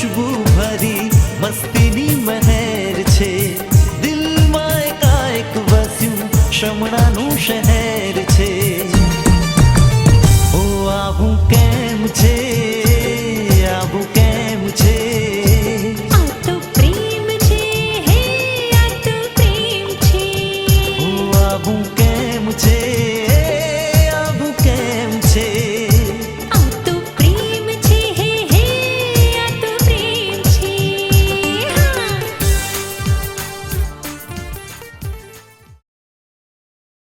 ખુશ્બુ ભરી મસ્તીની મહેર છે દિલમાં કાયક વસ્યું શમણાનું શહેર છે ઓ આવું કેમ છે આવું કેમ છે આવું કેમ છે